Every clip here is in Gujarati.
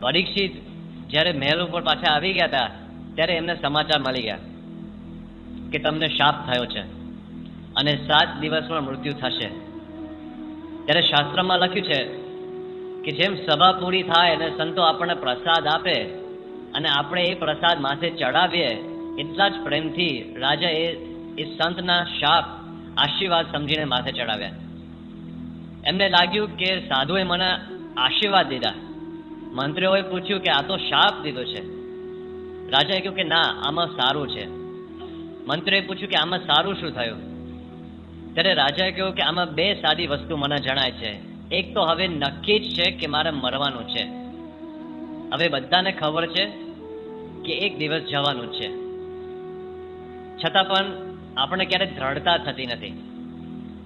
પરીક્ષિત જ્યારે મહેલ ઉપર પાછા આવી ગયા હતા ત્યારે એમને સમાચાર મળી ગયા કે તમને શાપ થયો છે અને સાત દિવસમાં મૃત્યુ થશે. ત્યારે શાસ્ત્રમાં લખ્યું છે કે જેમ સભા પૂરી થાય અને સંતો આપણને પ્રસાદ આપે અને આપણે એ પ્રસાદ માથે ચડાવીએ એટલા જ પ્રેમથી રાજા એ એ સંતના શાપ આશીર્વાદ સમજીને માથે ચડાવ્યા એમને લાગ્યું કે સાધુએ મને આશીર્વાદ દીધા. મંત્રીઓએ પૂછ્યું કે આ તો શાપ દીધો છે. રાજાએ કહ્યું કે ના, આમાં સારું છે. મંત્રીએ પૂછ્યું કે આમાં સારું શું થયું? ત્યારે રાજાએ કહ્યું કે આમાં બે સાદી વસ્તુ મને જણાય છે. એક તો હવે નક્કી જ છે કે મારે મરવાનું છે. હવે બધાને ખબર છે કે એક દિવસ જવાનું છે. છતાં પણ આપણે ક્યારેય દ્રઢતા થતી નથી.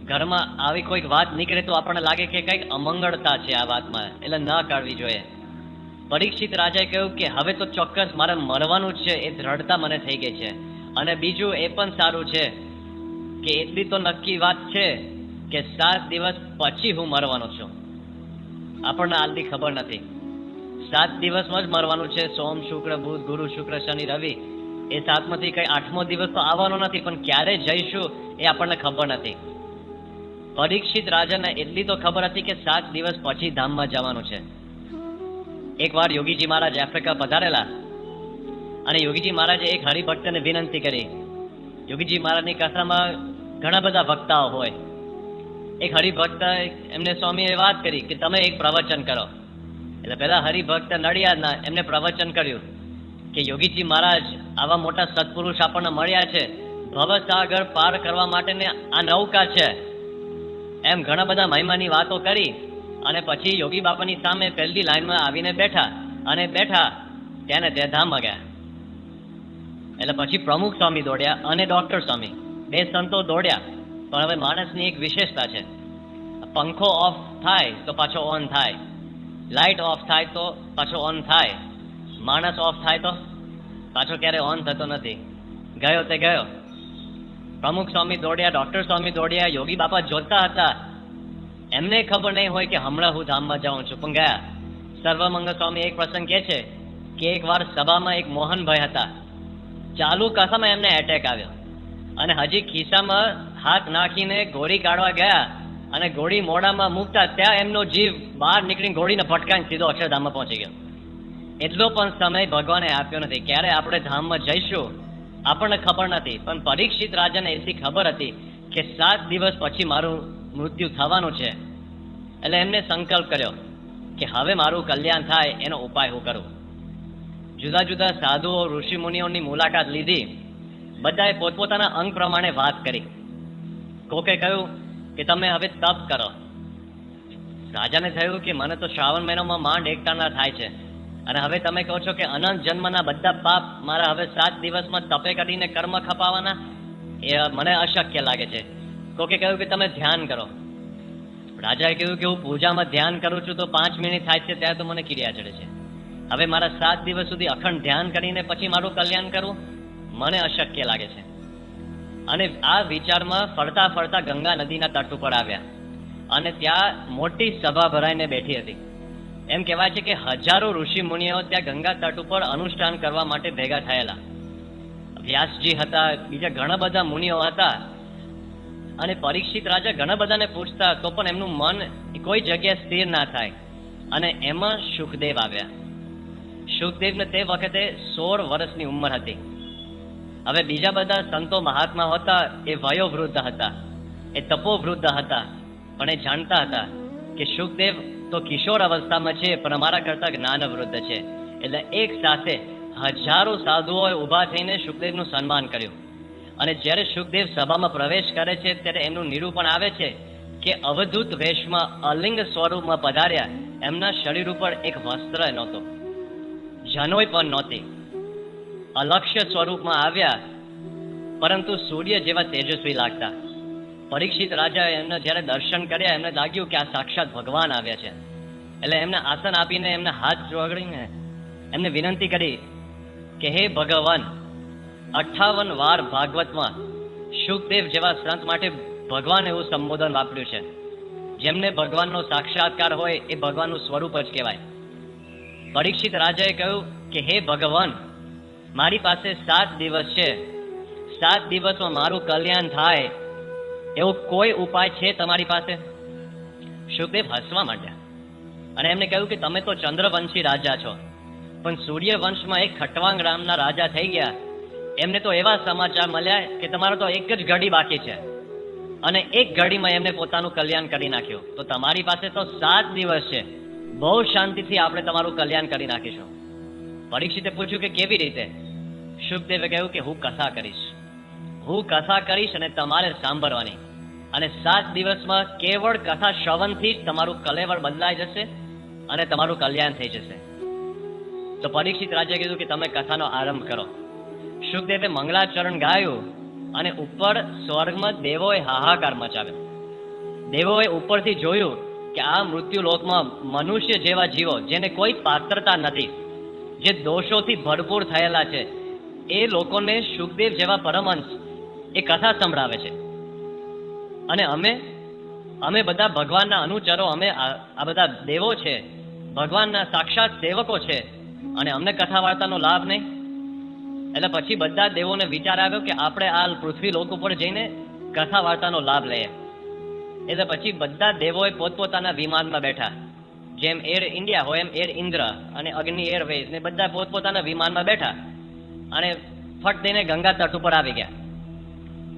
ઘરમાં આવી કોઈક વાત નીકળે તો આપણને લાગે કે કંઈક અમંગળતા છે આ વાતમાં. એટલે ન કાઢવી જોઈએ. પરીક્ષિત રાજાએ કહ્યું કે હવે તો ચોક્કસ મારે મરવાનું જ છે, એ દ્રઢતા મને થઈ ગઈ છે. અને બીજું એ પણ સારું છે કે એટલી તો નક્કી વાત છે કે સાત દિવસ પછી હું મરવાનો છું. આપણને આલતી ખબર નથી. સાત દિવસમાં જ મરવાનું છે, સોમ, શુક્ર, બુધ, ગુરુ, શુક્ર, શનિ, રવિ. એ સાતમાંથી કઈ આઠમો દિવસ તો આવવાનો નથી, પણ ક્યારે જઈશું એ આપણને ખબર નથી. પરીક્ષિત રાજાને એટલી તો ખબર હતી કે સાત દિવસ પછી ધામમાં જવાનું છે. એકવાર યોગીજી મહારાજ આફ્રિકા પધારેલા અને યોગીજી મહારાજે એક હરિભક્તને વિનંતી કરી. યોગીજી મહારાજની કથામાં ઘણા બધા વક્તાઓ હોય. એક હરિભક્ત એમને સ્વામીએ વાત કરી કે તમે એક પ્રવચન કરો. એટલે પહેલા હરિભક્ત નડિયાદના એમને પ્રવચન કર્યું કે યોગીજી મહારાજ, આવા મોટા સત્પુરુષ આપણને મળ્યા છે. ભવસાગર પાર કરવા માટેની આ નૌકા છે. એમ ઘણા બધા મહિમાની વાતો કરી. અને પછી યોગી બાપાની સામે પહેલી લાઈનમાં આવીને બેઠા અને બેઠા તેને તે ધામમાં ગયા એટલે પછી પ્રમુખ સ્વામી દોડ્યા અને ડોક્ટર સ્વામી. બે સંતો દોડ્યા. પણ હવે માણસની એક વિશેષતા છે. પંખો ઓફ થાય તો પાછો ઓન થાય. લાઇટ ઓફ થાય તો પાછો ઓન થાય. માણસ ઓફ થાય તો પાછો ક્યારે ઓન થતો નથી. ગયો તે ગયો. પ્રમુખ સ્વામી દોડ્યા, ડોક્ટર સ્વામી દોડ્યા, યોગી બાપા જોતા હતા. એમને ખબર નહીં હોય કે હમણાં હું ધામમાં જાઉં છું. પણ ગયા સર્વમંગલ સ્વામી એક પ્રસંગ કહે છે કે એક વાર સભામાં એક મોહનભાઈ હતા. ચાલુ કથામાં એમને એટેક આવ્યો. અને હજી ખિસ્સામાં હાથ નાખીને ગોળી કાઢવા ગયા અને ગોળી મોડામાં મૂકતા ત્યાં એમનો જીવ બહાર નીકળીને ગોળીને ફટકાઈને સીધો અક્ષરધામમાં પહોંચી ગયો. એટલો પણ સમય ભગવાને આપ્યો નથી. ક્યારે આપણે ધામમાં જઈશું? આપણને ખબર નથી. પણ પરીક્ષિત રાજાને એથી ખબર હતી કે સાત દિવસ પછી મારું મૃત્યુ થવાનું છે. એટલે એમને સંકલ્પ કર્યો કે હવે મારું કલ્યાણ થાય એનો ઉપાય હું કરું. જુદા જુદા સાધુઓ ઋષિમુનિઓની મુલાકાત લીધી. બધાએ પોતપોતાના અંગ પ્રમાણે વાત કરી. કોકે કહ્યું કે તમે હવે તપ કરો. રાજાને થયું કે મને તો શ્રાવણ મહિનામાં માંડ એકટાના થાય છે. અને હવે તમે કહો છો કે અનંત જન્મના બધા પાપ મારા હવે સાત દિવસમાં તપે કરીને કર્મ ખપાવાના? એ મને અશક્ય લાગે છે. કોકે કહ્યું કે તમે ધ્યાન કરો. રાજાએ કહ્યું કે હું પૂજામાં ધ્યાન કરું છું તો પાંચ મિનિટ થાય છે ત્યારે તો મને કિર્યા ચડે છે. હવે મારા સાત દિવસ સુધી અખંડ ધ્યાન કરીને પછી મારું કલ્યાણ કરવું મને અશક્ય લાગે છે. અને આ વિચારમાં ફરતા ફરતા ગંગા નદીના તટ ઉપર આવ્યા. અને ત્યાં મોટી સભા ભરાઈને બેઠી હતી. એમ કહેવાય છે કે હજારો ઋષિ મુનિઓ ત્યાં ગંગા તટ ઉપર અનુષ્ઠાન કરવા માટે ભેગા થયેલા. વ્યાસજી હતા, બીજા ઘણા બધા મુનિઓ હતા. અને પરીક્ષિત રાજા ઘણા બધાને પૂછતા, તો પણ એમનું મન કોઈ જગ્યાએ સ્થિર ના થાય. અને એમાં સુખદેવ આવ્યા. સુખદેવને તે વખતે સોળ વર્ષની ઉંમર હતી. હવે બીજા બધા સંતો મહાત્મા હતા, એ વયોવૃદ્ધ હતા, એ તપોવૃદ્ધ હતા, પણ એ જાણતા હતા કે સુખદેવ તો કિશોર અવસ્થામાં છે, પણ અમારા કરતા જ્ઞાનવૃદ્ધ છે. એટલે એક સાથે હજારો સાધુઓએ ઊભા થઈને સુખદેવનું સન્માન કર્યું. અને જ્યારે સુખદેવ સભામાં પ્રવેશ કરે છે, ત્યારે એમનું નિરૂપણ આવે છે કે અવધૂત વેશમાં અલિંગ સ્વરૂપમાં પધાર્યા. એમના શરીર ઉપર એક વસ્ત્ર નહોતો. જનોય પણ નહોતી. અલક્ષ્ય સ્વરૂપમાં આવ્યા, પરંતુ સૂર્ય જેવા તેજસ્વી લાગતા. પરીક્ષિત રાજાએ એમને જ્યારે દર્શન કર્યા, એમને લાગ્યું કે આ સાક્ષાત ભગવાન આવ્યા છે. એટલે એમને આસન આપીને એમને હાથ જોગડીને એમને વિનંતી કરી કે, હે ભગવાન અઠ્ઠાવન વાર ભાગવતમાં સુખદેવ જેવા સંત માટે ભગવાન એવું સંબોધન વાપર્યું છે. જેમને ભગવાનનો સાક્ષાત્કાર હોય એ ભગવાનનું સ્વરૂપ જ કહેવાય. પરીક્ષિત રાજાએ કહ્યું કે, હે ભગવાન, મારી પાસે સાત દિવસ છે. સાત દિવસમાં મારું કલ્યાણ થાય. એવો કોઈ ઉપાય છે તમારી પાસે? સુખદેવ હસવા માંડ્યા. અને એમને કહ્યું કે, તમે તો ચંદ્રવંશી રાજા છો, પણ સૂર્યવંશમાં એક ખટવાંગ રામના રાજા થઈ ગયા. એમને તો એવા સમાચાર મળ્યા કે તમારો તો એક જ ઘડી બાકી છે. અને એક ઘડીમાં એમને પોતાનું કલ્યાણ કરી નાખ્યું. તો તમારી પાસે તો સાત દિવસ છે. બહુ શાંતિથી આપણે તમારું કલ્યાણ કરી નાખીશું. પરીક્ષિતે પૂછ્યું કે કેવી રીતે? શુભદેવે કહ્યું કે હું કથા કરીશ. હું કથા કરીશ અને તમારે સાંભળવાની. અને સાત દિવસમાં કેવળ કથા શ્રવણથી જ તમારું કલેવર બદલાઈ જશે અને તમારું કલ્યાણ થઈ જશે. તો પરીક્ષિત રાજાએ કીધું કે તમે કથાનો આરંભ કરો. શુકદેવે મંગલાચરણ ગાયું અને ઉપર સ્વર્ગમાં દેવોએ હાહાકાર મચાવ્યો. દેવોએ ઉપરથી જોયું કે આ મૃત્યુ લોકમાં મનુષ્ય જેવા જીવો જેને કોઈ પાત્રતા નથી, જે દોષોથી ભરપૂર થયેલા છે, એ લોકોને સુખદેવ જેવા પરમહંસ એ કથા સંભળાવે છે. અને અમે અમે બધા ભગવાનના અનુચરો, અમે આ બધા દેવો છે, ભગવાનના સાક્ષાત સેવકો છે, અને અમને કથા વાર્તાનો લાભ નહીં. એટલે પછી બધા દેવોને વિચાર આવ્યો કે આપણે આ પૃથ્વી લોક ઉપર જઈને કથા વાર્તાનો લાભ લઈએ. એટલે પછી બધા દેવોએ પોતપોતાના વિમાનમાં બેઠા. જેમ એર ઇન્ડિયા હોય એમ એર ઇન્દ્ર અને અગ્નિ એરવેઝ ને બધા પોતપોતાના વિમાનમાં બેઠા અને ફટ દઈને ગંગા તટ ઉપર આવી ગયા.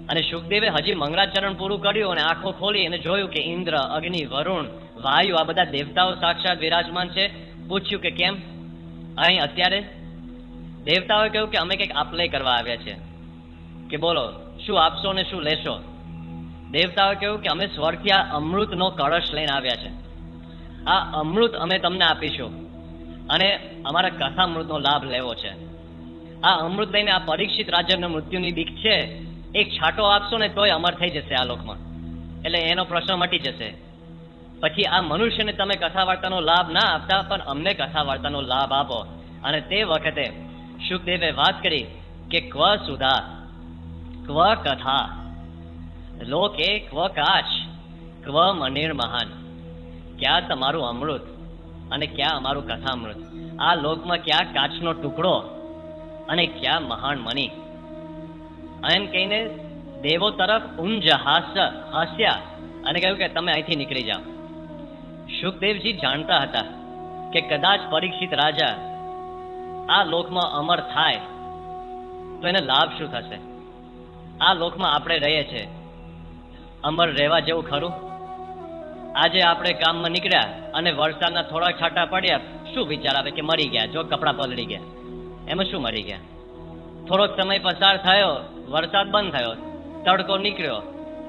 અને સુખદેવે હજી મંગળાચરણ પૂરું કર્યું અને આંખો ખોલી અને જોયું કે ઇન્દ્ર, અગ્નિ, વરુણ, વાયુ આ બધા દેવતાઓ સાક્ષાત વિરાજમાન છે. પૂછ્યું કે કેમ? અહીં અત્યારે દેવતાઓએ કહ્યું કે અમે કંઈક આપલે કરવા આવ્યા છે કે બોલો, શું આપશો ને શું લેશો? દેવતાઓએ કહ્યું કે અમે સ્વર્ગથી આ અમૃતનો કળશ લઈને આવ્યા છે. આ અમૃત અમે તમને આપીશું અને અમારા કથામૃતનો લાભ લેવો છે. આ અમૃત લઈને આ પરીક્ષિત રાજાના મૃત્યુની બીક છે, એક છાંટો આપશો ને તોય અમર થઈ જશે આ લોકમાં. એટલે એનો પ્રશ્ન મટી જશે. પછી આ મનુષ્યને તમે કથા વાર્તાનો લાભ ના આપતા, પણ અમને કથા વાર્તાનો લાભ આપો. અને તે વખતે સુખદેવે વાત કરી કે ક્વ સુધા ક્વ કથા લોકે ક્વ કાચ ક્વ મનિર મહાન ક્યાં તમારું અમૃત અને ક્યાં અમારું કથામૃત આ લોકમાં ક્યાં કાચનો ટુકડો અને ક્યાં મહાન મની એમ કહીને દેવો તરફ ઉંજ હાસ્ય હાસ્યા અને કહ્યું કે તમે અહીંથી નીકળી જાઓ. સુખદેવજી જાણતા હતા કે કદાચ પરીક્ષિત રાજા આ લોકમાં અમર થાય, તો એને લાભ શું થશે? આ લોકમાં આપણે રહીએ છીએ. અમર રહેવા જેવું ખરું? આજે આપણે કામમાં નીકળ્યા અને વરસાદના થોડા છાંટા પડ્યા, શું વિચાર આવે કે મરી ગયા, જો કપડાં પલળી ગયા? એમાં શું મરી ગયા? થોડોક સમય પસાર થયો, વરસાદ બંધ થયો, તડકો નીકળ્યો.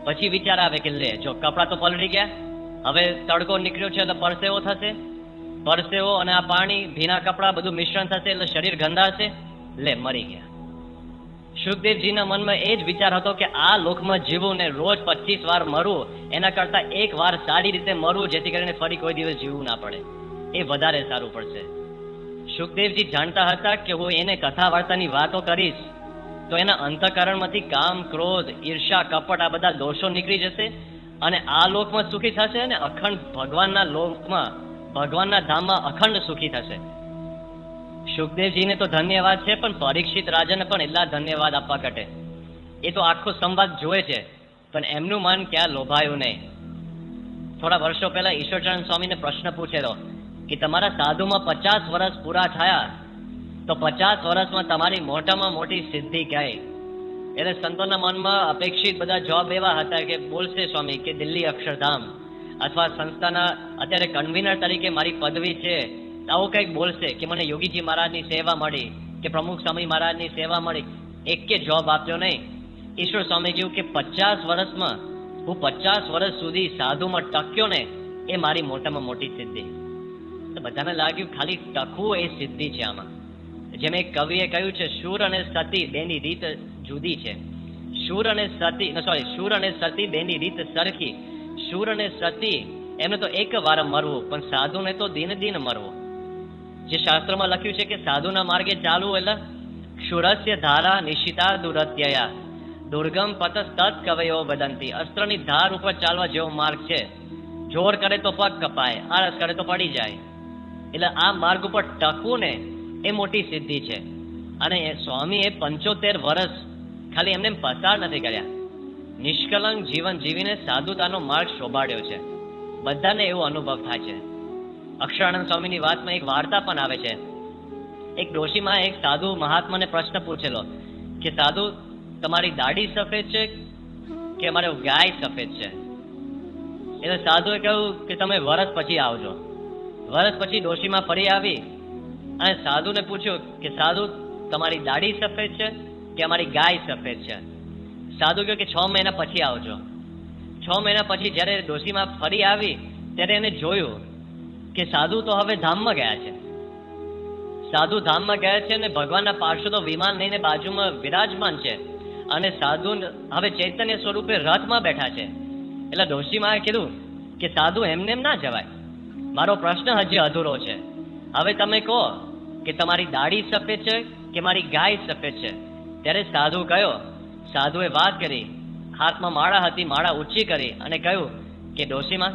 પછી વિચાર આવે કે લે, જો કપડાં તો પલળી ગયા, હવે તડકો નીકળ્યો છે તો પરસેવો થશે? પરસેવો અને આ પાણી, ભીના કપડાં, બધું મિશ્રણ થશે એટલે શરીર ગંદાશે? લે, મરી ગયા. સુખદેવજીના મનમાં એ જ વિચાર હતો કે આ લોકમાં જીવવું ને રોજ પચીસ વાર મરવું, એના કરતા એક વાર સારી રીતે મરવું, જેથી કરીને ફરી કોઈ દિવસ જીવવું ના પડે. એ વધારે સારું પડશે. સુખદેવજી જાણતા હતા કે હું એને કથા વાર્તાની વાતો કરીશ, તો એના અંતઃકરણમાંથી કામ, ક્રોધ ઈર્ષા કપટ, આ બધા દોષો નીકળી જશે અને આ લોકમાં સુખી થશે અને અખંડ ભગવાનના લોકમાં ભગવાનના ધામમાં અખંડ સુખી થશે. સુખદેવજીને તો ધન્યવાદ છે, પણ પરીક્ષિત રાજાને પણ એટલા ધન્યવાદ આપવા ઘટે. એ તો આખો સંવાદ જોવે છે, પણ એમનું મન ક્યાં લોભાયું નહીં. થોડા વર્ષો પહેલા ઈશ્વરચરણ સ્વામીને પ્રશ્ન પૂછેલો કે તમારા સાધુમાં પચાસ વર્ષ પૂરા થયા, તો પચાસ વર્ષમાં તમારી મોટામાં મોટી સિદ્ધિ ક્યાંય? એટલે સંતોના મનમાં અપેક્ષિત બધા જવાબ એવા હતા કે બોલશે સ્વામી કે દિલ્હી અક્ષરધામ. અથવા સંસ્થાના અત્યારે કન્વીનર તરીકે મારી પદવી છે, આવું કંઈક બોલશે કે મને યોગીજી મહારાજની સેવા મળી, કે પ્રમુખ સ્વામી મહારાજની સેવા મળી, એક કે જવાબ આપ્યો નહીં. ઈશ્વર સ્વામી કહ્યું કે પચાસ વર્ષમાં, હું પચાસ વર્ષ સુધી સાધુમાં ટક્યો ને, એ મારી મોટામાં મોટી સિદ્ધિ. તો બધાને લાગ્યું ખાલી ટકવું એ સિદ્ધિ છે આમાં. જેમ એક કવિએ કહ્યું છે, શૂર અને સતી બેની રીત જુદી છે. શૂર અને સતી સોરી શૂર અને સતી બેની રીત સરખી. શૂર અને સતી, એમને તો એક વાર મરવું, પણ સાધુને તો દિન દિન મરવું. જે શાસ્ત્રમાં લખ્યું છે કે સાધુના માર્ગે ચાલવું એટલે ક્ષુરસ્ય ધારા નિશિતા દુરત્યયા દુર્ગમ પતસ તત કવયો વદંતી. અસ્ત્રની ધાર ઉપર ચાલવા જેવો માર્ગ છે. જોર કરે તો પગ કપાય, આળસ કરે તો પડી જાય. એટલે આ માર્ગ ઉપર ટકવું ને એ મોટી સિદ્ધિ છે. અને સ્વામીએ પંચોતેર વર્ષ ખાલી એમને પસાર નથી કર્યા. નિષ્કલંક જીવન જીવીને સાધુતાનો માર્ગ શોભાડ્યો છે. બધાને એવો અનુભવ થાય છે. અક્ષરાનંદ સ્વામીની વાતમાં એક વાર્તા પણ આવે છે. એક ડોશીમાં એક સાધુ મહાત્માને પ્રશ્ન પૂછેલો કે, સાધુ, તમારી દાઢી સફેદ છે કે અમારે ગાય સફેદ છે? એટલે સાધુએ કહ્યું કે, તમે વરસ પછી આવજો. વરસ પછી ડોશીમાં ફરી આવી અને સાધુને પૂછ્યું કે, સાધુ, તમારી દાઢી સફેદ છે કે અમારી ગાય સફેદ છે? સાધુ કહ્યું કે છ મહિના પછી આવજો. છ મહિના પછી જ્યારે ડોશીમાં ફરી આવી, ત્યારે એને જોયું કે સાધુ તો હવે ધામમાં ગયા છે. સાધુ ધામમાં ગયા છે અને ભગવાનના પાર્ષદો વિમાન લઈને બાજુમાં વિરાજમાન છે અને સાધુ હવે ચૈતન્ય સ્વરૂપે રથમાં બેઠા છે. એટલે ડોશીમાએ કીધું કે સાધુ એમને એમ ના જવાય. મારો પ્રશ્ન હજી અધૂરો છે. હવે તમે કહો કે તમારી દાઢી સફેદ છે કે મારી ગાય સફેદ છે? ત્યારે સાધુ કયો સાધુએ વાત કરી. હાથમાં માળા હતી, માળા ઊંચી કરી અને કહ્યું કે, ડોશીમાં,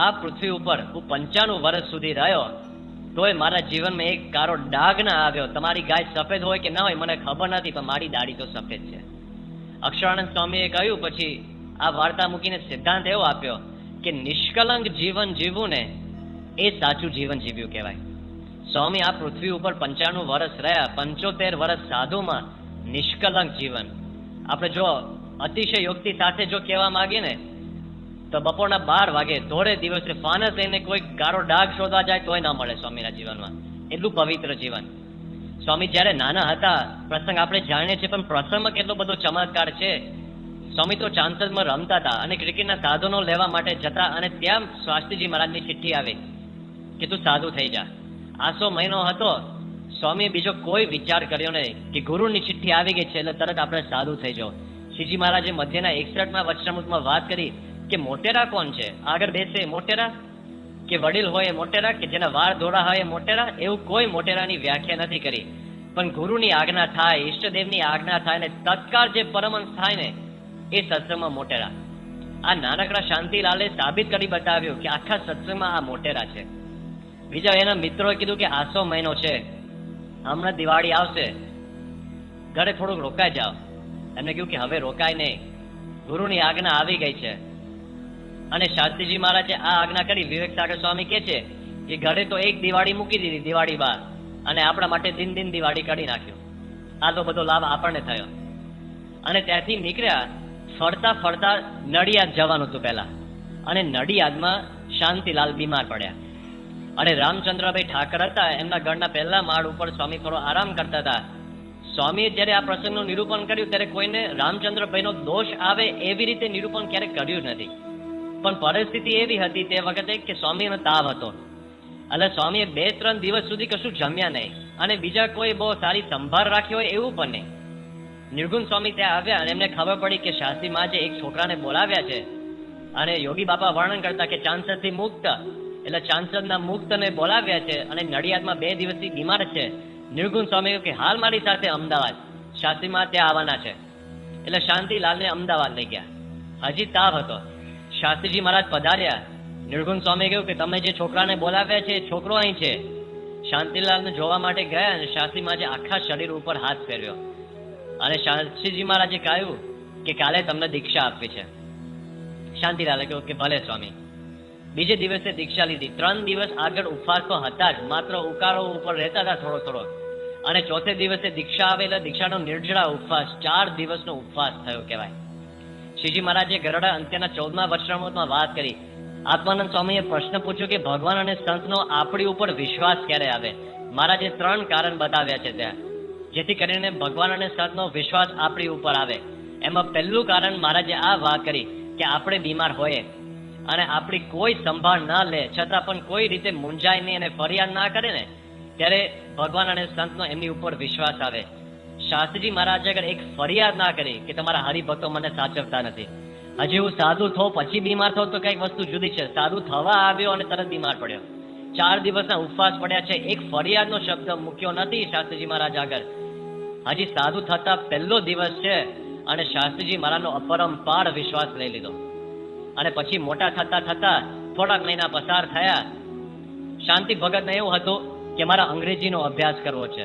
આ પૃથ્વી ઉપર હું પંચાણું વર્ષ સુધી રહ્યો. તોય મારા જીવનમાં એક કારો ડાઘ ના આવ્યો. તમારી ગાય સફેદ હોય કે ના હોય મને ખબર નથી, પણ મારી દાઢી તો સફેદ છે. અક્ષરાનંદ સ્વામીએ કહ્યું, પછી આ વાર્તા મૂકીને સિદ્ધાંત એવો આપ્યો કે, નિષ્કલંક જીવન જીવવું ને એ સાચું જીવન જીવ્યું કહેવાય. સ્વામી, આ પૃથ્વી ઉપર પંચાણું વર્ષ રહ્યા. પંચોતેર વર્ષ સાધુમાં નિષ્કલંક જીવન. આપણે જો અતિશય યુક્તિ સાથે જો કહેવા માંગીએ ને, તો બપોરના બાર વાગે ધોળે દિવસે ફાનસ લઈને કોઈ ગારો ડાઘ શોધવા જાય તોય ના મળે સ્વામીના જીવનમાં. એટલું પવિત્ર જીવન. સ્વામી જ્યારે નાના હતા, પ્રસંગ આપણે જાણીએ છીએ, પણ પ્રસંગમાં કેટલો બધો ચમત્કાર છે. સ્વામી તો ચાંસદમાં રમતા હતા અને ક્રિકેટના સાધનો લેવા માટે જતા અને ત્યાં સ્વાસ્તિજી મહારાજની ચિઠ્ઠી આવી કે તું સાધુ થઈ જા. આસો મહિનો હતો સ્વામીએ બીજો કોઈ વિચાર કર્યો નહીં કે ગુરુની ચિઠ્ઠી આવી ગઈ છે એટલે તરત આપણે સાધુ થઈ જાઓ. શ્રીજી મહારાજે મધ્યના એકસઠમાં વચનામૃતમાં વાત કરી કે મોટેરા કોણ છે? આગળ બેસે, મોટેરા? કે વડીલ હોય એ મોટેરા? કે જેના વાળ ધોળા હોય એ મોટેરા? એવું કોઈ મોટેરાની વ્યાખ્યા નથી કરી. પણ ગુરુની આજ્ઞા થાય, ઈષ્ટદેવની આજ્ઞા થાય ને તત્કાળ જે પરમંશ થાય ને, એ સત્સંગમાં મોટેરા. આ નાનકડા શાંતિલાલે સાબિત કરી બતાવ્યું કે આખા સત્સંગમાં આ મોટેરા છે. બીજા એના મિત્રોએ કીધું કે આસો મહિનો છે. હમણાં દિવાળી આવશે. ઘરે થોડુંક રોકાઈ જાઓ. એમને કહ્યું કે હવે રોકાય નહીં. ગુરુની આજ્ઞા આવી ગઈ છે. અને શાસ્ત્રીજી મહારાજે આ આજ્ઞા કરી વિવેક સાગર સ્વામી કે છે કે ઘરે તો એક દિવાળી મૂકી દીધી, દિવાળી બાર અને આપણા માટે દિન દિન દિવાળી કાઢી નાખ્યો. આ તો બધો લાભ આપણને થયો. અને ત્યાંથી નીકળ્યા, ફરતા ફરતા નડિયાદ જવાનું હતું પહેલા. અને નડિયાદમાં શાંતિલાલ બીમાર પડ્યા. અને રામચંદ્રભાઈ ઠાકર હતા, એમના ગળના પહેલા માળ ઉપર સ્વામી થોડો આરામ કરતા હતા. સ્વામીએ જ્યારે આ પ્રસંગનું નિરૂપણ કર્યું, ત્યારે કોઈને રામચંદ્રભાઈનો દોષ આવે એવી રીતે નિરૂપણ ક્યારેક કર્યું નથી. પણ પરિસ્થિતિ એવી હતી તે વખતે કે સ્વામીનો તાવ હતો. એટલે સ્વામીએ બે ત્રણ દિવસ સુધી કશું જમ્યા નહીં અને બીજા કોઈ બહુ સારી સંભાળ રાખ્યો હોય એવું પણ નહીં. નિર્ગુણ સ્વામી ત્યાં આવ્યા અને એમને ખબર પડી કે શાસ્ત્રી માં જે એક છોકરાને બોલાવ્યા છે. અને યોગી બાપા વર્ણન કરતા કે ચાંસદથી મુક્ત એટલે ચાંસદના મુક્તને બોલાવ્યા છે અને નડિયાદમાં બે દિવસથી બીમાર છે. નિર્ગુણ સ્વામી કે હાલ મારી સાથે અમદાવાદ. શાસ્ત્રીમાં ત્યાં આવવાના છે. એટલે શાંતિલાલને અમદાવાદ લઈ ગયા. હજી તાવ હતો. શાસ્ત્રીજી મહારાજ પધાર્યા. નિર્ગુણ સ્વામી કહ્યું કે તમે જે છોકરાને બોલાવ્યા છે એ છોકરો અહીં છે. શાંતિલાલને જોવા માટે ગયા અને શાસ્ત્રી મહારાજે આખા શરીર ઉપર હાથ ફેર્યો અને શાસ્ત્રીજી મહારાજે કહ્યું કે કાલે તમને દીક્ષા આપવી છે. શાંતિલાલે કહ્યું કે ભલે સ્વામી. બીજે દિવસે દીક્ષા લીધી. ત્રણ દિવસ આગળ ઉપવાસ તો હતા જ. માત્ર ઉકાળો ઉપર રહેતા હતા થોડો થોડો. અને ચોથે દિવસે દીક્ષા આવેલા દીક્ષાનો નિર્જળા ઉપવાસ, ચાર દિવસનો ઉપવાસ થયો કહેવાય. શ્રીજી મહારાજે ગરડા અંત્યના ચૌદમા વર્ષામૃતમાં વાત કરી. આત્માનંદ સ્વામીએ પ્રશ્ન પૂછ્યો કે ભગવાન અને સંતનો આપણી ઉપર વિશ્વાસ ક્યારે આવે? મહારાજે ત્રણ કારણ બતાવ્યા છે ત્યાં. જેથી કરીને ભગવાન અને સંતનો વિશ્વાસ આપણી ઉપર આવે. એમાં પહેલું કારણ મહારાજે આ વાત કરી કે આપણે બીમાર હોઈએ. અને આપણી કોઈ સંભાળ ના લે, છતાં પણ કોઈ રીતે મૂંઝાય નહીં અને ફરિયાદ ના કરે ને, ત્યારે ભગવાન અને સંતનો એમની ઉપર વિશ્વાસ આવે. શાસ્ત્રીજી મહારાજે આગળ એક ફરિયાદ ના કરી કે તમારા હરિભક્તો મને સાચવતા નથી. હજી હું સાધુ થો, પછી બીમાર થો, તો કંઈક વસ્તુ જુદી છે. સાધુ થવા આવ્યો અને તરત બીમાર પડ્યો. ચાર દિવસના ઉપવાસ પડ્યા છે. એક ફરિયાદનો શબ્દ મૂક્યો નથી શાસ્ત્રીજી મહારાજ આગળ. હજી સાધુ થતા પહેલો દિવસ છે અને શાસ્ત્રીજી મહારાજનો અપરંપાર વિશ્વાસ લઈ લીધો. અને પછી મોટા થતા થતા થોડાક મહિના પસાર થયા. શાંતિ ભગતને એવું હતું કે મારા અંગ્રેજીનો અભ્યાસ કરવો છે.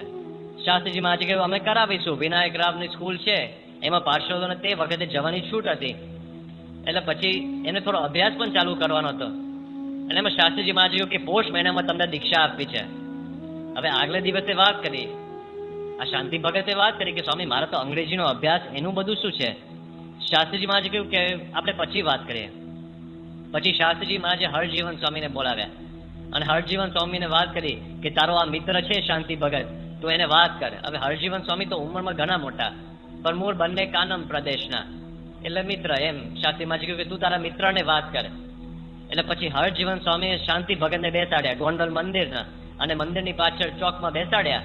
શાસ્ત્રીજી મહારાજે કહ્યું, અમે કરાવીશું. વિનાયક રાવની સ્કૂલ છે. એમાં પાર્ષદોને તે વખતે જવાની છૂટ હતી. એટલે પછી એને થોડો અભ્યાસ પણ ચાલુ કરવાનો હતો. અને એમાં શાસ્ત્રીજી કહ્યું કે પોષ મહિનામાં તમને દીક્ષા આપવી છે. હવે આગલે દિવસે વાત કરી. આ શાંતિ ભગતે વાત કરી કે, સ્વામી, મારા તો અંગ્રેજીનો અભ્યાસ એનું બધું શું છે? શાસ્ત્રીજી મહારાજે કહ્યું કે, આપણે પછી વાત કરીએ. પછી શાસ્ત્રીજી મહારાજે હરજીવન સ્વામીને બોલાવ્યા. અને હરજીવન સ્વામીને વાત કરી કે તારો આ મિત્ર છે શાંતિ ભગત, તું એને વાત કર. હવે હરજીવન સ્વામી તો ઉંમરમાં ઘણા મોટા, પણ મૂળ બંને કાનમ પ્રદેશના. એટલે મિત્ર એમ શાસ્ત્રી મહારાજે કહ્યું કે તું તારા મિત્રને વાત કર. એટલે પછી હરજીવન સ્વામીએ શાંતિ ભગતને બેસાડ્યા, ગોંડલ મંદિરના, અને મંદિરની પાછળ ચોકમાં બેસાડ્યા.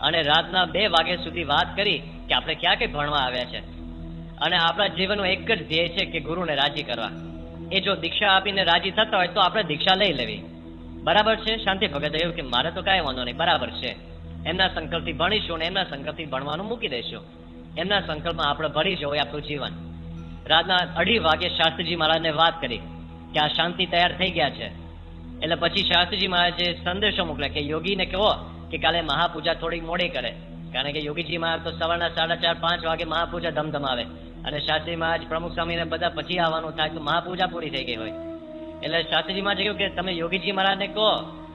અને રાતના બે વાગ્યા સુધી વાત કરી કે આપણે ક્યાં ક્યાં ભણવા આવ્યા છે. અને આપણા જીવનનો એક જ ધ્યેય છે કે ગુરુને રાજી કરવા. એ જો દીક્ષા આપીને રાજી થતા હોય તો આપણે દીક્ષા લઈ લેવી. બરાબર છે? શાંતિ ભગત એવું કે મારે તો કાંઈ વાંધો નહીં. બરાબર છે. એમના સંકલ્પથી ભણીશું અને એમના સંકલ્પથી ભણવાનું મૂકી દઈશું. એમના સંકલ્પમાં આપણે ભરી જવું આપણું જીવન. રાતના અઢી વાગે શાસ્ત્રીજી મહારાજને વાત કરી કે આ શાંતિ તૈયાર થઈ ગયા છે. એટલે પછી શાસ્ત્રીજી મહારાજે સંદેશો મોકલ્યા કે યોગીને કહો કે કાલે મહાપૂજા થોડી મોડી કરે. કારણ કે યોગીજી મહારાજ તો સવારના સાડા ચાર, પાંચ વાગે મહાપૂજા ધમધમાવે. અને શાસ્ત્રીમાં જ પ્રમુખ સ્વામીને બધા પછી આવવાનું થાય તો મહાપૂજા પૂરી થઈ ગઈ હોય. એટલે શાસ્ત્રીમાં જ કે તમે યોગીજી મહારાજને કહો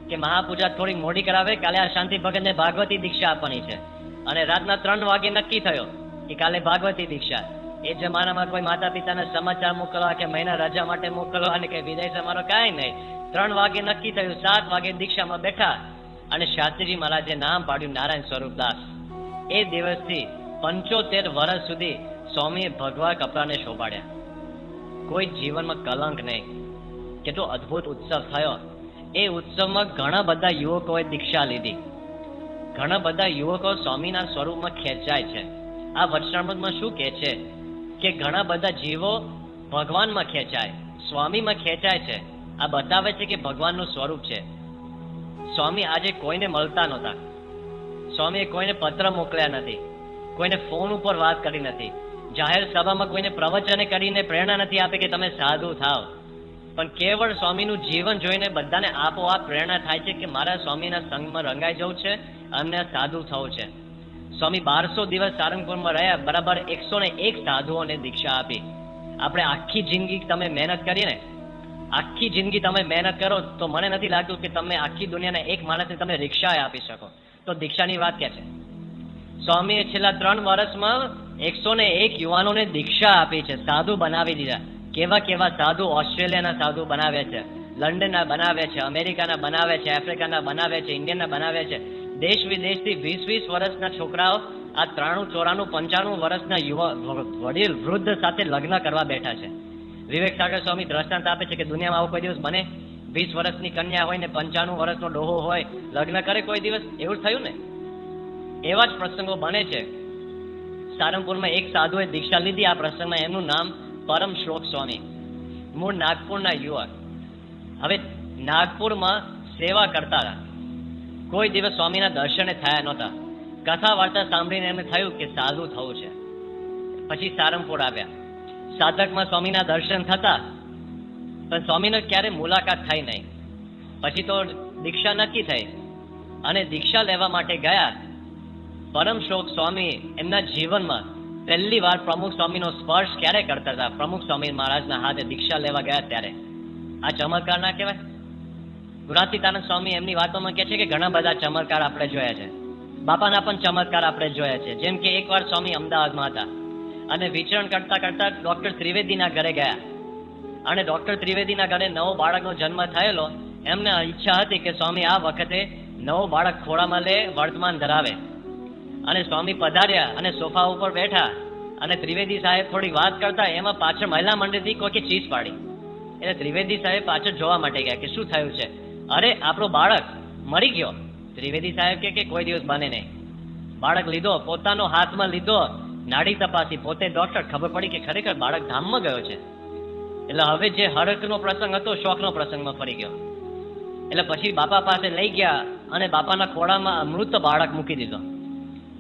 કે મહાપૂજા થોડી મોડી કરાવે, કાલે આ શાંતિ ભગતને ભાગવતી દીક્ષા આપવાની છે. અને રાતના ત્રણ વાગે નક્કી થયો કે કાલે ભાગવતી દીક્ષા. એ જમાનામાં કોઈ માતા પિતાને સમાચાર મોકલવા કે મહિના રજા માટે મોકલવા અને કે વિદાય સમારો કાંઈ નહીં. ત્રણ વાગે નક્કી થયું, સાત વાગે દીક્ષામાં બેઠા અને શાસ્ત્રીજી મહારાજે નામ પાડ્યું નારાયણ સ્વરૂપ દાસ. એ દિવસથી પંચોતેર વર્ષ સુધી સ્વામીએ ભગવા કપડાને શોભાડ્યા. કોઈ જીવનમાં કલંક નહીં. કેટલો અદ્ભુત ઉત્સવ થયો. એ ઉત્સવમાં ઘણા બધા યુવકોએ દીક્ષા લીધી. ઘણા બધા યુવકો સ્વામીના સ્વરૂપમાં ખેંચાય છે. આ વચનામૃતમાં શું કહે છે? કે ઘણા બધા જીવો ભગવાનમાં ખેંચાય, સ્વામીમાં ખેંચાય છે. આ બતાવે છે કે ભગવાનનું સ્વરૂપ છે. સ્વામી આજે કોઈને મળતા નહોતા. સ્વામીએ કોઈને પત્ર મોકલ્યા નથી. કોઈને ફોન ઉપર વાત કરી નથી. જાહેર સભામાં કોઈને પ્રવચને કરીને પ્રેરણા નથી આપી કે તમે સાધુ થાવ પણ કેવળ સ્વામીનું જીવન જોઈને બધાને આપોઆપ પ્રેરણા થાય છે કે મારા સ્વામીના સંગમાં રંગાઈ જવું છે અમને સાધુ થવું છે. સ્વામી બારસો દિવસ સારંગપુરમાં રહ્યા, બરાબર એકસો ને એક સાધુઓને દીક્ષા આપી. આપણે આખી જિંદગી તમે મહેનત કરીએ ને, આખી જિંદગી તમે મહેનત કરો તો મને નથી લાગતું કે તમે આખી દુનિયાના એક માણસને તમે રિક્ષાએ આપી શકો. તો દીક્ષાની વાત ક્યાં છે? સ્વામીએ છેલ્લા ત્રણ વર્ષમાં એકસો ને એક યુવાનોને દીક્ષા આપી છે. સાધુ બનાવી દીધા. કેવા કેવા સાધુ ઓસ્ટ્રેલિયાના સાધુ બનાવ્યા છે. લંડનના બનાવ્યા છે. અમેરિકાના બનાવ્યા છે. આફ્રિકાના બનાવ્યા છે. ઇન્ડિયનના બનાવ્યા છે. દેશ વિદેશથી વીસ વીસ વર્ષના છોકરાઓ આ ત્રાણું, ચોરાણું, પંચાણું વર્ષના યુવા વડીલ વૃદ્ધ સાથે લગ્ન કરવા બેઠા છે. વિવેક સાગર સ્વામી દ્રષ્ટાંત આપે છે કે દુનિયામાં આવો કોઈ દિવસ બને? વીસ વર્ષની કન્યા હોય ને પંચાણું વર્ષનો ડોહો હોય, લગ્ન કરે કોઈ દિવસ? એવું થયું ને? એવા જ પ્રસંગો બને છે. સારંગપુરમાં એક સાધુએ દીક્ષા લીધી. આ પ્રસંગમાં એમનું નામ પરમ શ્લોક સ્વામી. મૂળ નાગપુરના યુવક. હવે નાગપુરમાં સેવા કરતા હતા. કોઈ દિવસ સ્વામીના દર્શને થયા નહોતા. કથા વાર્તા સાંભળીને એમને થયું કે સાધુ થવું છે. પછી સારંગપુર આવ્યા. સાધકમાં સ્વામીના દર્શન થતા, પણ સ્વામીને ક્યારે મુલાકાત થઈ નહીં. પછી તો દીક્ષા નક્કી થઈ. અને દીક્ષા લેવા માટે ગયા પરમ શ્લોક સ્વામી એમના જીવનમાં પહેલી વાર પ્રમુખ સ્વામીનો સ્પર્શ ક્યારે કરતા હતા? પ્રમુખ સ્વામી મહારાજના હાથે દીક્ષા લેવા ગયા ત્યારે. આ ચમત્કાર ના કહેવાય? ગુણાતીતાનંદ સ્વામી એમની વાતોમાં કહે છે કે ઘણા બધા ચમત્કાર આપણે જોયા છે. બાપાના પણ ચમત્કાર આપણે જોયા છે. જેમ કે એકવાર સ્વામી અમદાવાદમાં હતા અને વિચરણ કરતા કરતા ડોક્ટર ત્રિવેદીના ઘરે ગયા. અને ડોક્ટર ત્રિવેદીના ઘરે નવો બાળકનો જન્મ થયેલો, એમને ઈચ્છા હતી કે સ્વામી આ વખતે નવો બાળક ખોળામાં લે, વર્તમાન ધરાવે. અને સ્વામી પધાર્યા અને સોફા ઉપર બેઠા. અને ત્રિવેદી સાહેબ થોડી વાત કરતા એમાં પાછળ મહિલા મંડળથી કોઈ ચીજ પાડી. એટલે ત્રિવેદી સાહેબ પાછળ જોવા માટે ગયા કે શું થયું છે? અરે, આપણો બાળક મરી ગયો. ત્રિવેદી સાહેબ કે કોઈ દિવસ બને નહીં. બાળક લીધો, પોતાનો હાથમાં લીધો. નાડી તપાસી, પોતે ડોક્ટર ખબર પડી કે ખરેખર બાળક ધામમાં ગયો છે. એટલે હવે જે હરકનો પ્રસંગ હતો શોખનો પ્રસંગમાં ફરી ગયો. એટલે પછી બાપા પાસે લઈ ગયા અને બાપાના ખોળામાં મૃત બાળક મૂકી દીધો.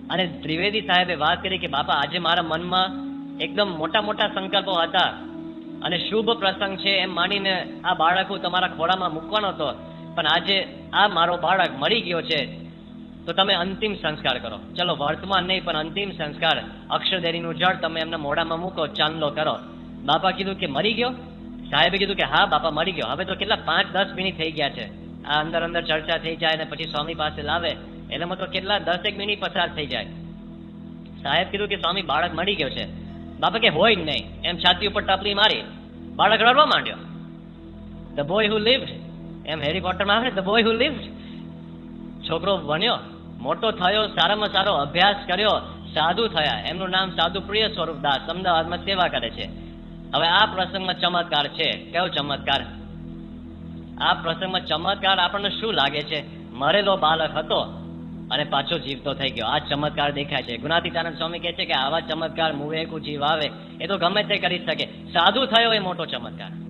અને ત્રિવેદી સાહેબે વાત કરી કે, બાપા, આજે મારા મનમાં એકદમ મોટા મોટા સંકલ્પો હતા અને શુભ પ્રસંગ છે એમ માનીને આ બાળક હું તમારા ખોળામાં મૂકવાનો હતો. પણ આજે આ મારો બાળક મરી ગયો છે. તો તમે અંતિમ સંસ્કાર કરો. ચલો, વર્તમાન નહીં, પણ અંતિમ સંસ્કાર. અક્ષરદેરીનું જળ તમે એમના મોઢામાં મૂકો, ચાંદલો કરો. બાપા કીધું કે, મરી ગયો? સાહેબે કીધું કે, હા, બાપા, મરી ગયો. હવે તો કેટલા, પાંચ દસ મિનિટ થઈ ગયા છે. આ અંદર અંદર ચર્ચા થઈ જાય અને પછી સ્વામી પાસે લાવે. એનામાં તો કેટલા દસેક મિનિટ પસાર થઈ જાય. સાહેબ કીધું કે સ્વામી, બાળક મળી ગયો છે. બાપા કે હોય જ નહીં. એમ છાતી ઉપર ટપલી મારી. બાળક રડવા માંડ્યો. ધ બોય હુ લિવ એમ હેરી પોટરમાં આવે ધ બોય હુ લિવ છોકરો બન્યો મોટો થયો, સારામાં સારો અભ્યાસ કર્યો, સાધુ થયા. એમનું નામ સાધુ પ્રિય સ્વરૂપ દાસ. અમદાવાદમાં સેવા કરે છે. હવે આ પ્રસંગમાં ચમત્કાર છે. કયો ચમત્કાર? આ પ્રસંગમાં ચમત્કાર આપણને શું લાગે છે? મરેલો બાળક હતો. અને પાછો જીવતો થઈ ગયો. આ ચમત્કાર દેખાય છે. ગુણાતીતાનંદ સ્વામી કહે છે કે આવા ચમત્કાર મુવેકુ જીવ આવે, એ તો ગમે તે કરી શકે. સાધુ થયો એ મોટો ચમત્કાર.